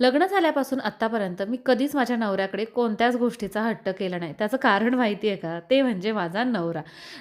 लग्न झाल्यापासून आत्तापर्यंत मी कधीच माझ्या नवऱ्याकडे कोणत्याच गोष्टीचा हट्ट केला नाही. त्याचं कारण माहिती आहे का? ते म्हणजे माझा नवरा.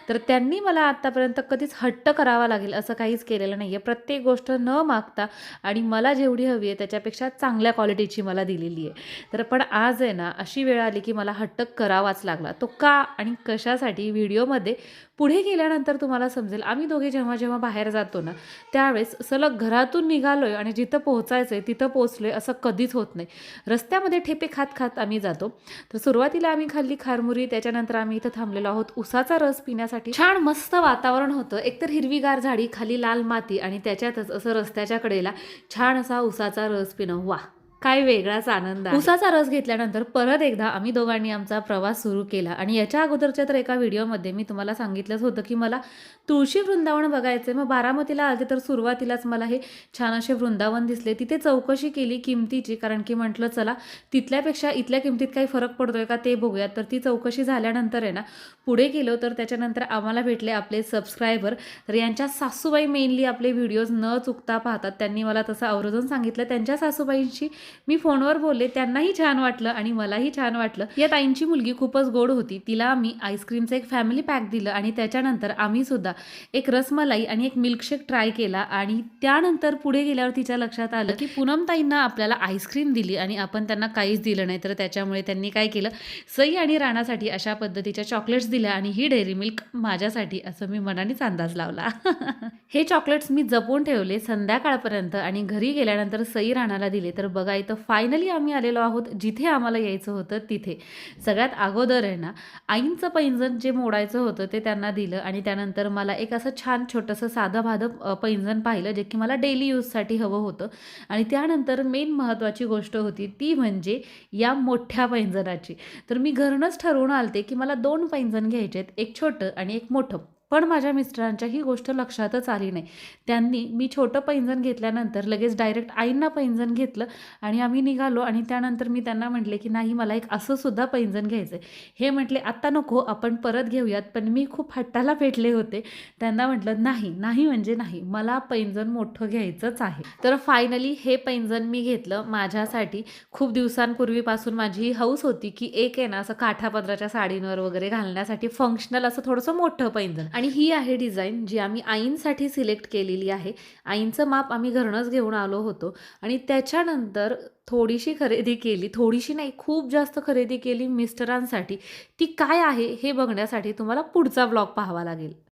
तर त्यांनी मला आत्तापर्यंत कधीच हट्ट करावा लागेल असं काहीच केलेलं नाही आहे प्रत्येक गोष्ट न मागता आणि मला जेवढी हवी आहे त्याच्यापेक्षा चांगल्या क्वालिटीची मला दिलेली आहे. तर पण आज आहे ना अशी वेळ आली की मला हट्ट करावाच लागला. तो का आणि कशासाठी व्हिडिओमध्ये पुढे गेल्यानंतर तुम्हाला समजेल. आम्ही दोघे जेव्हा जेव्हा बाहेर जातो ना त्यावेळेस सलग घरातून निघालोय आणि जिथं पोहोचायचं आहे तिथं पोहोचलोय असं कधीच होत नाही. रस्त्यामध्ये ठेपे खात खात आम्ही जातो. तर सुरुवातीला आम्ही खाल्ली खारमुरी त्याच्यानंतर आम्ही इथं थांबलेलो आहोत. उसाचा रस पिण्यासाठी छान मस्त वातावरण होतं. एकतर हिरवीगार झाडी खाली लाल माती आणि त्याच्यातच असं रस्त्याच्या कडेला छान असा उसाचा रस पिणं. वा! काय वेगळाच आनंद उसाचा रस घेतल्यानंतर परत एकदा आम्ही दोघांनी आमचा प्रवास सुरू केला. आणि याच्या अगोदरच्या तर एका व्हिडिओमध्ये मी तुम्हाला सांगितलंच होतं की मला तुळशी वृंदावन बघायचं मग बारामतीला आले तर सुरुवातीलाच मला हे छान असे वृंदावन दिसले. तिथे चौकशी केली किमतीची कारण की म्हटलं चला तिथल्यापेक्षा इथल्या किमतीत काही फरक पडतोय का ते बघूयात. तर ती चौकशी झाल्यानंतर आहे ना पुढे गेलो तर त्याच्यानंतर आम्हाला भेटले आपले सबस्क्रायबर तर यांच्या सासूबाई मेनली आपले व्हिडिओज न चुकता पाहतात. त्यांनी मला तसं आवर्जून सांगितलं. त्यांच्या सासूबाईंशी मी फोनवर बोलले त्यांनाही छान वाटलं आणि मलाही छान वाटलं. या ताईंची मुलगी खूपच गोड होती. तिला आम्ही आईस्क्रीमचं एक फॅमिली पॅक दिलं आणि त्याच्यानंतर आम्ही सुद्धा एक रसमलाई आणि एक मिल्कशेक ट्राय केला आणि त्यानंतर पुढे गेल्यावर तिच्या लक्षात आलं की पूनम ताईंना आपल्याला आईस्क्रीम दिली आणि आपण त्यांना काहीच दिलं नाही. तर त्याच्यामुळे त्यांनी काय केलं? सई आणि राणासाठी अशा पद्धतीच्या चॉकलेट्स दिल्या आणि ही डेअरी मिल्क माझ्यासाठी असं मी मनानेच अंदाज लावला. हे चॉकलेट्स मी जपून ठेवले संध्याकाळपर्यंत आणि घरी गेल्यानंतर सई राणाला दिले. तर बघा इथं फायनली आम्ही आलेलो आहोत जिथे आम्हाला यायचं होतं तिथे. सगळ्यात अगोदर आहे ना आईंचं पैंजण जे मोडायचं होतं ते त्यांना दिलं आणि त्यानंतर मला एक असं छान छोटंसं साधं भाधं पैंजण पाहिलं जे की मला डेली यूजसाठी हवं होतं. आणि त्यानंतर मेन महत्त्वाची गोष्ट होती ती म्हणजे या मोठ्या पैंजणाची. तर मी घरूनच ठरवून आलते की मला दोन पैंजण घ्यायचे आहेत एक छोटं आणि एक मोठं. पण माझ्या मिस्टरांच्या ही गोष्ट लक्षातच आली नाही. त्यांनी मी छोटं पैंजण घेतल्यानंतर लगेच डायरेक्ट आईंना पैंजण घेतलं आणि आम्ही निघालो आणि त्यानंतर मी त्यांना म्हटले की नाही मला एक असं सुद्धा पैंजण घ्यायचं आहे हे म्हटले आत्ता नको आपण परत घेऊयात. पण मी खूप हट्टाला पेटले होते. त्यांना म्हटलं नाही नाही म्हणजे नाही मला पैंजण मोठं घ्यायचंच आहे. तर फायनली हे पैंजण मी घेतलं माझ्यासाठी. खूप दिवसांपूर्वीपासून माझी ही हौस होती की एक आहे ना असं काठापदराच्या साडींवर वगैरे घालण्यासाठी फंक्शनल असं थोडंसं मोठं पैंजण. आणि ही आहे डिझाईन जी आम्ही आईंसाठी सिलेक्ट केलेली आहे. आईंचं माप आम्ही घरूनच घेऊन आलो होतो. आणि त्याच्यानंतर थोडीशी खरेदी केली. थोडीशी नाही खूप जास्त खरेदी केली मिस्टरांसाठी. ती काय आहे हे बघण्यासाठी तुम्हाला पुढचा ब्लॉग पाहावा लागेल.